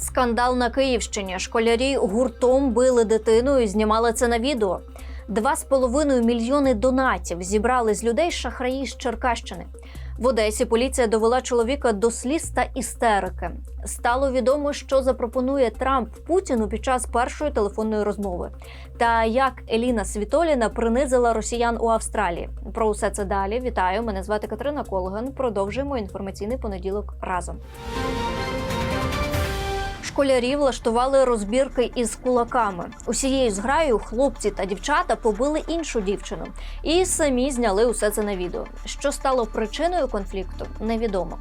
Скандал на Київщині. Школярі гуртом били дитину і знімали це на відео. Два з половиною мільйони донатів зібрали з людей шахраї з Черкащини. В Одесі поліція довела чоловіка до сліз та істерики. Стало відомо, що запропонує Трамп Путіну під час першої телефонної розмови, та як Еліна Світоліна принизила росіян у Австралії. Про усе це далі. Вітаю! Мене звати Катерина Колган. Продовжуємо інформаційний понеділок разом. Школярі влаштували розбірки із кулаками. Усією зграєю хлопці та дівчата побили іншу дівчину і самі зняли усе це на відео. Що стало причиною конфлікту, невідомо.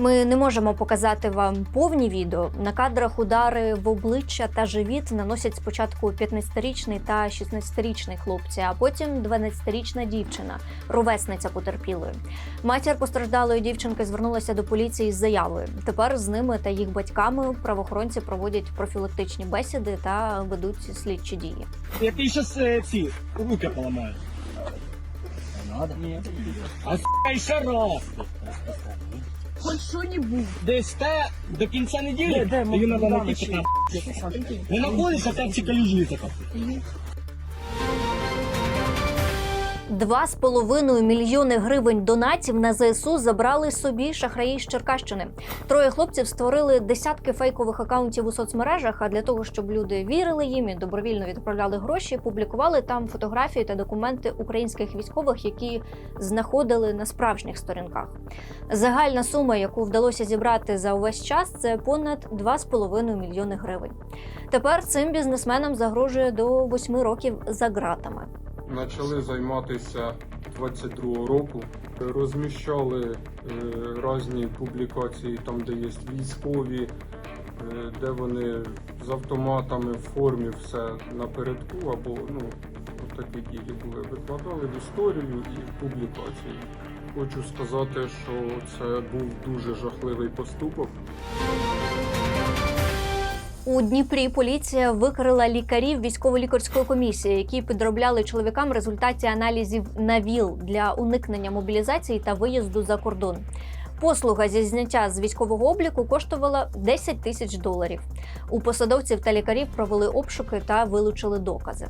Ми не можемо показати вам повні відео. На кадрах удари в обличчя та живіт наносять спочатку 15-річний та 16-річний хлопці, а потім 12-річна дівчина, ровесниця потерпілої. Матір постраждалої дівчинки звернулася до поліції з заявою. Тепер з ними та їх батьками правоохоронці проводять профілактичні бесіди та ведуть слідчі дії. Я ты сейчас э, ці руки поломаю. Надо. Ні. А с***й ще раз. Хоть що-нибудь. Десь те до кінця неділі. Де, де, Її ми- треба куди накипати. ми Не знаходиться, там ці калюжі така. Два з половиною мільйони гривень донатів на ЗСУ забрали собі шахраї з Черкащини. Троє хлопців створили десятки фейкових акаунтів у соцмережах. А для того, щоб люди вірили їм і добровільно відправляли гроші, публікували там фотографії та документи українських військових, які знаходили на справжніх сторінках. Загальна сума, яку вдалося зібрати за увесь час, це понад 2,5 мільйони гривень. Тепер цим бізнесменам загрожує до 8 років за ґратами. Почали займатися 22 року. Розміщали е, різні публікації, там, де є військові, е, де вони з автоматами в формі все напередку, або ну, такі дії були. Викладали в історію і в публікації. Хочу сказати, що це був дуже жахливий поступок. У Дніпрі поліція викрила лікарів військово-лікарської комісії, які підробляли чоловікам результаті аналізів на ВІЛ для уникнення мобілізації та виїзду за кордон. Послуга зі зняття з військового обліку коштувала 10 тисяч доларів. У посадовців та лікарів провели обшуки та вилучили докази.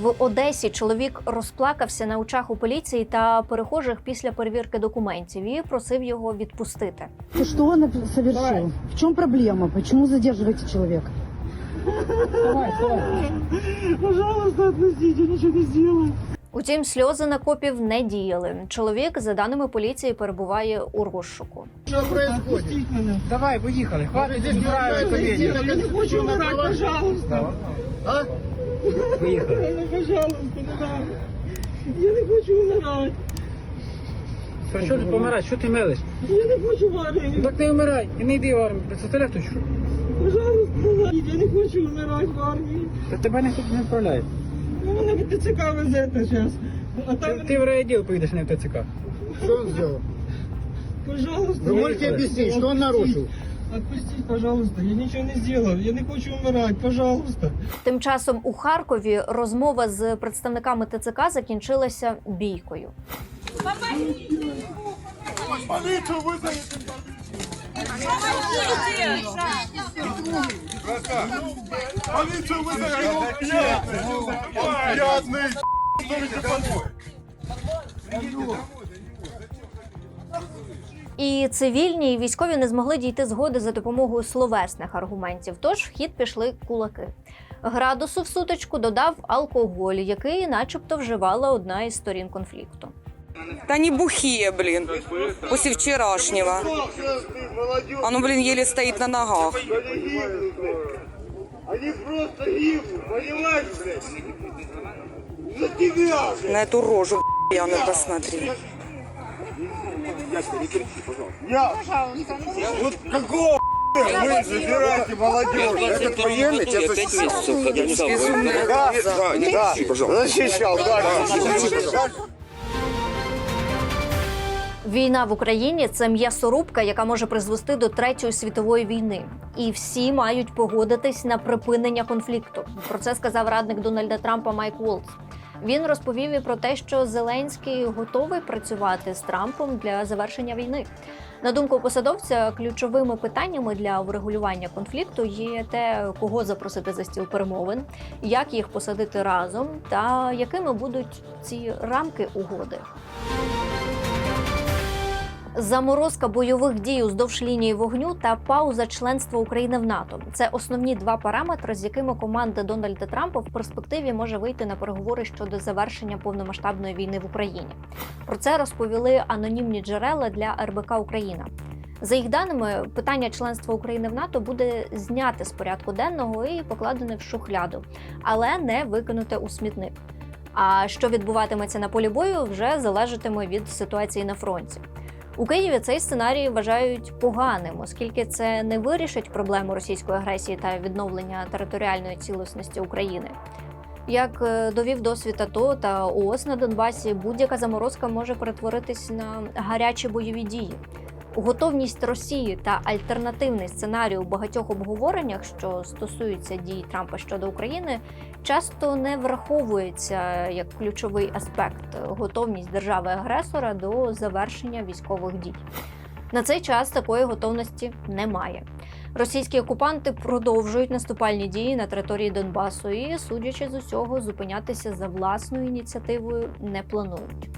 В Одесі чоловік розплакався на очах у поліції та перехожих після перевірки документів і просив його відпустити. Ты Что он? В чем проблема? Почему задерживаете человека? Давай, давай. Пожалуйста, отпустите, ничего не сделаю. Утім, сльози на копів не діяли. Чоловік, за даними поліції, перебуває у розшуку. Отпустіть мене. Давай, поїхали. Хватить здесь комедию. Я не хочу умирать, пожалуйста. Поїхали. Ну, пожалуйста, не надо. Я не хочу умирать. Що, що ти помирай? Що ти мелиш? Я не хочу в армию. Так не вмирай. І не йди в армію. Представляєш, хто що? Пожалуйста, я не хочу умирать в армии. Та тебе ніхто не відправляє. Ну, мене в ТЦК везете зараз. А там, Ти, ти в райвідділ поїдеш, не в ТЦК. Что он сделал? пожалуйста. Вы можете объяснить, что он нарушил? Отпустите, пожалуйста, я ничего не сделал. Я не хочу умирать, пожалуйста. Тим часом у Харкові розмова з представниками ТЦК закінчилася бійкою. Полицию вызови, его пьяный! Пьяный! І цивільні і військові не змогли дійти згоди за допомогою словесних аргументів. Тож в хід пішли кулаки. Градусу в сутичку додав алкоголь, який, начебто, вживала одна із сторін конфлікту. Да не бухие, блин, после вчерашнего. Оно, блин, еле стоит на ногах. Они просто гибнут, понимаешь, блядь? За тебя, блядь! На эту рожу, я ну посмотри. Я! Вот какого хуя вы забираете молодежь? Этот военный тебя защищал? Да, да, да, защищал, да, защищал. Війна в Україні це м'ясорубка, яка може призвести до третьої світової війни. І всі мають погодитись на припинення конфлікту. Про це сказав радник Дональда Трампа Майк Волц. Він розповів і про те, що Зеленський готовий працювати з Трампом для завершення війни. На думку посадовця, ключовими питаннями для врегулювання конфлікту є те, кого запросити за стіл перемовин, як їх посадити разом, та якими будуть ці рамки угоди. Заморозка бойових дій уздовж лінії вогню та пауза членства України в НАТО це основні два параметри, з якими команда Дональда Трампа в перспективі може вийти на переговори щодо завершення повномасштабної війни в Україні. Про це розповіли анонімні джерела для РБК Україна. За їх даними, питання членства України в НАТО буде зняте з порядку денного і покладене в шухляду, але не викинуте у смітник. А що відбуватиметься на полі бою, вже залежатиме від ситуації на фронті. У Києві цей сценарій вважають поганим, оскільки це не вирішить проблему російської агресії та відновлення територіальної цілісності України. Як е, довів досвід АТО та ООС на Донбасі, будь-яка заморозка може перетворитись на гарячі бойові дії. Готовність Росії та альтернативний сценарій у багатьох обговореннях, що стосуються дій Трампа щодо України, часто не враховується як ключовий аспект готовність держави-агресора до завершення військових дій. На цей час такої готовності немає. Російські окупанти продовжують наступальні дії на території Донбасу і, судячи з усього, зупинятися за власною ініціативою не планують.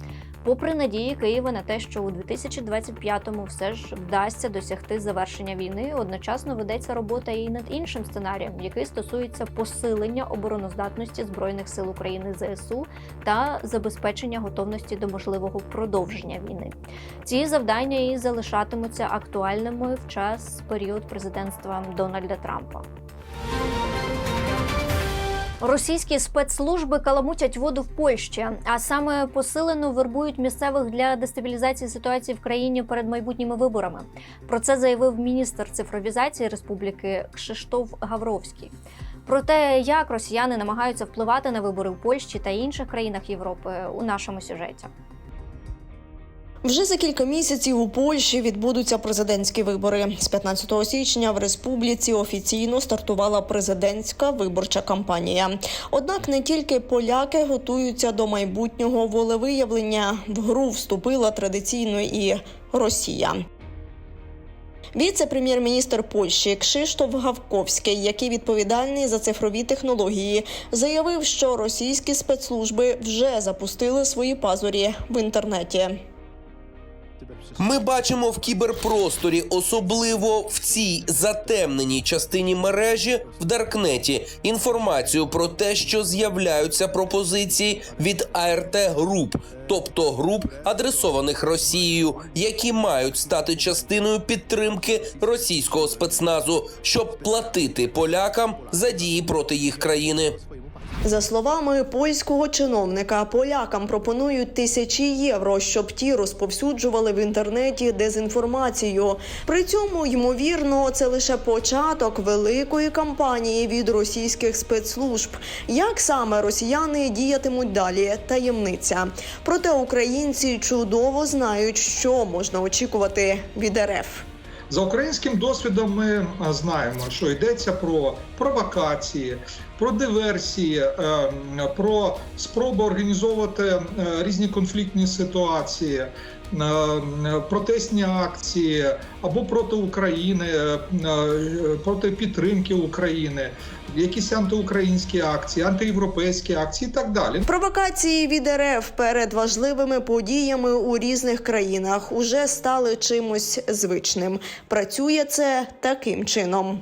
Попри надії Києва на те, що у 2025-му все ж вдасться досягти завершення війни, одночасно ведеться робота і над іншим сценарієм, який стосується посилення обороноздатності збройних сил України ЗСУ та забезпечення готовності до можливого продовження війни. Ці завдання і залишатимуться актуальними в час період президентства Дональда Трампа. Російські спецслужби каламутять воду в Польщі, а саме посилено вербують місцевих для дестабілізації ситуації в країні перед майбутніми виборами. Про це заявив міністр цифровізації республіки Кшиштоф Гавровський. Про те, як росіяни намагаються впливати на вибори в Польщі та інших країнах Європи, у нашому сюжеті. Вже за кілька місяців у Польщі відбудуться президентські вибори. З 15 січня в республіці офіційно стартувала президентська виборча кампанія. Однак не тільки поляки готуються до майбутнього волевиявлення. В гру вступила традиційно і Росія. Віце-прем'єр-міністр Польщі Кшиштоф Гавковський, який відповідальний за цифрові технології, заявив, що російські спецслужби вже запустили свої пазурі в інтернеті. Ми бачимо в кіберпросторі, особливо в цій затемненій частині мережі в Даркнеті, інформацію про те, що з'являються пропозиції від АРТ груп, тобто груп, адресованих Росією, які мають стати частиною підтримки російського спецназу, щоб платити полякам за дії проти їх країни. За словами польського чиновника, полякам пропонують тисячі євро, щоб ті розповсюджували в інтернеті дезінформацію. При цьому, ймовірно, це лише початок великої кампанії від російських спецслужб. Як саме росіяни діятимуть далі? Таємниця. Проте українці чудово знають, що можна очікувати від РФ. За українським досвідом ми знаємо, що йдеться про провокації, про диверсії, е, про спробу організовувати е, різні конфліктні ситуації, протестні акції або проти України, е, е, проти підтримки України, якісь антиукраїнські акції, антиєвропейські акції і так далі. Провокації від РФ перед важливими подіями у різних країнах уже стали чимось звичним. Працює це таким чином.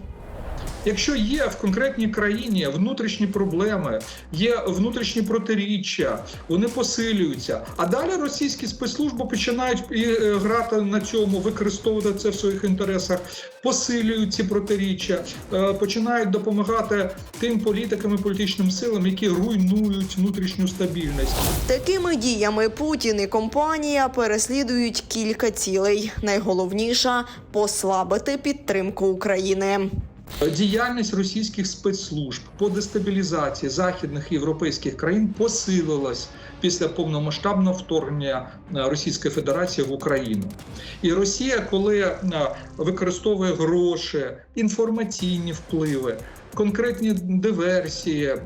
Якщо є в конкретній країні внутрішні проблеми, є внутрішні протиріччя, вони посилюються. А далі російські спецслужби починають і е, грати на цьому, використовувати це в своїх інтересах, посилюють ці протиріччя, е, починають допомагати тим політикам і політичним силам, які руйнують внутрішню стабільність. Такими діями Путін і компанія переслідують кілька цілей. Найголовніша послабити підтримку України. Діяльність російських спецслужб по дестабілізації західних європейських країн посилилась після повномасштабного вторгнення е, Російської Федерації в Україну. І Росія, коли е, використовує гроші, інформаційні впливи, конкретні диверсії е,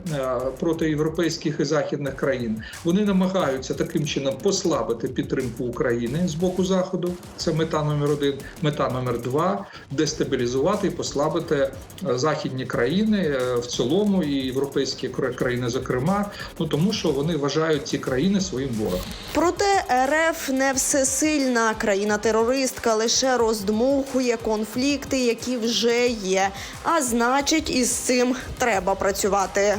проти європейських і західних країн. Вони намагаються таким чином послабити підтримку України з боку заходу. Це мета номер один. Мета номер два дестабілізувати і послабити е, західні країни е, в цілому і європейські кра- країни, зокрема, ну тому що вони вважають ці країни своїм ворогом. Проте РФ не всесильна країна-терористка лише роздмухує конфлікти, які вже є. А значить, із цим треба працювати.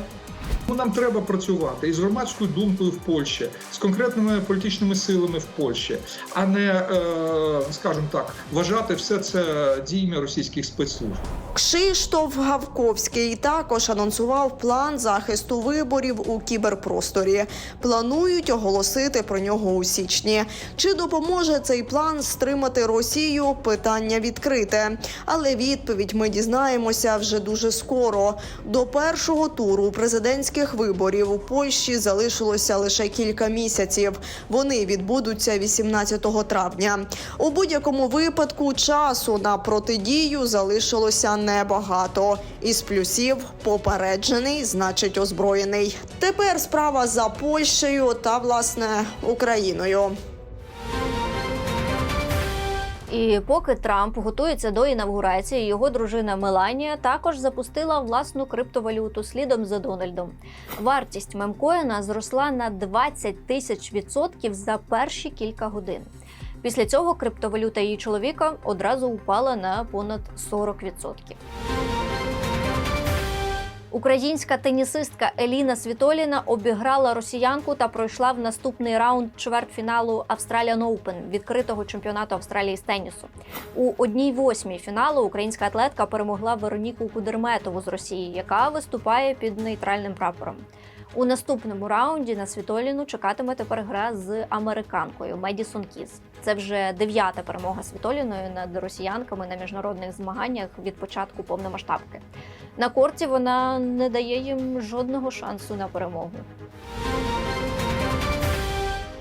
Ну, нам треба працювати із громадською думкою в Польщі, з конкретними політичними силами в Польщі, а не, е, скажімо так, вважати все це діями російських спецслужб. Кшиштоф Гавковський також анонсував план захисту виборів у кіберпросторі. Планують оголосити про нього у січні. Чи допоможе цей план стримати Росію? Питання відкрите. Але відповідь ми дізнаємося вже дуже скоро. До першого туру президентських виборів у Польщі залишилося лише кілька місяців. Вони відбудуться 18 травня. У будь-якому випадку часу на протидію залишилося небагато. Із плюсів попереджений, значить озброєний. Тепер справа за Польщею та власне Україною. І поки Трамп готується до інавгурації, його дружина Меланія також запустила власну криптовалюту слідом за Дональдом. Вартість мемкоїна зросла на 20 тисяч відсотків за перші кілька годин. Після цього криптовалюта її чоловіка одразу упала на понад 40%. Українська тенісистка Еліна Світоліна обіграла росіянку та пройшла в наступний раунд чвертьфіналу Australian Open відкритого чемпіонату Австралії з тенісу. У одній восьмій фіналу українська атлетка перемогла Вероніку Кудерметову з Росії, яка виступає під нейтральним прапором. У наступному раунді на Світоліну чекатиме тепер гра з американкою Медісон Кіз. Це вже дев'ята перемога Світоліною над росіянками на міжнародних змаганнях від початку повномасштабки. На корті вона не дає їм жодного шансу на перемогу.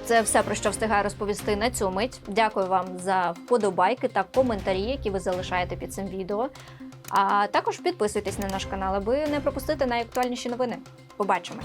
Це все про що встигаю розповісти на цю мить. Дякую вам за вподобайки та коментарі, які ви залишаєте під цим відео. А також підписуйтесь на наш канал, аби не пропустити найактуальніші новини. Побачимось!